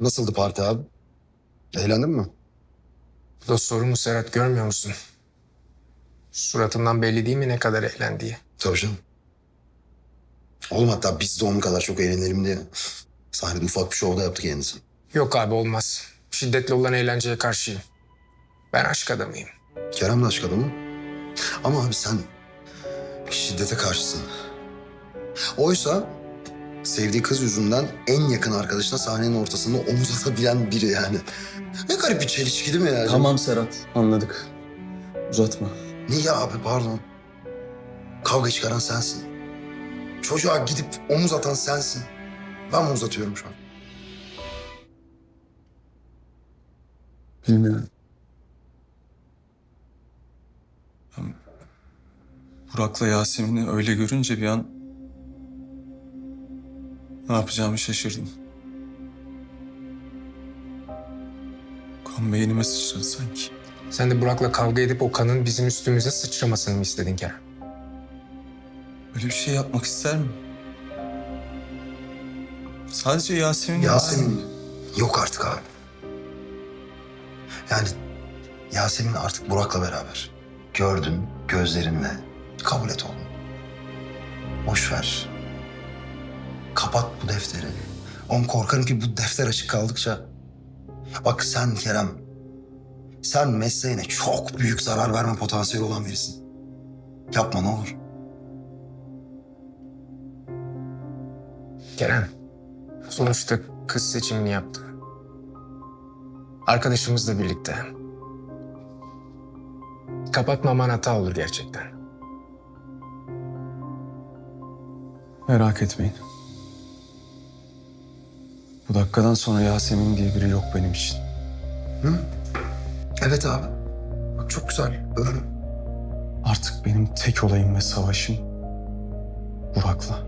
Nasıldı parti abi? Eğlendin mi? Bu da soru mu Serhat görmüyor musun? Suratından belli değil mi ne kadar eğlendiği? Tabii canım. Oğlum hatta biz de onun kadar çok eğlenelim diye sahnede ufak bir şovda yaptık kendisi. Yok abi olmaz. Şiddetli olan eğlenceye karşıyım. Ben aşk adamıyım. Kerem de aşk adamı. Ama abi sen şiddete karşısın. Oysa sevdiği kız yüzünden en yakın arkadaşına sahnenin ortasında omuz atabilen biri yani. Ne garip bir çelişki değil mi ya? Tamam Serhat, anladık. Uzatma. Niye abi pardon? Kavga çıkaran sensin. Çocuğa gidip omuz atan sensin. Ben mi uzatıyorum şu an? Bilmiyorum. Burak'la Yasemin'i öyle görünce bir an ne yapacağımı şaşırdım. Kan beynime sıçradı sanki. Sen de Burak'la kavga edip o kanın bizim üstümüze sıçramasını mı istedin Kerem? Öyle bir şey yapmak ister mi? Sadece Yasemin... Yasemin yok artık abi. Yani Yasemin artık Burak'la beraber. Gördün gözlerinle. Kabul et oğlum. Boş ver. Kapat bu defteri. Oğlum korkarım ki bu defter açık kaldıkça... Bak sen Kerem, sen mesleğine çok büyük zarar verme potansiyeli olan birisin. Yapma ne olur. Kerem, sonuçta kız seçimini yaptı. Arkadaşımızla birlikte. Kapatmaman hata olur gerçekten. Merak etmeyin. Bu dakikadan sonra Yasemin diye biri yok benim için. Evet abi. Bak çok güzel. Öyle. Artık benim tek olayım ve savaşım Burak'la.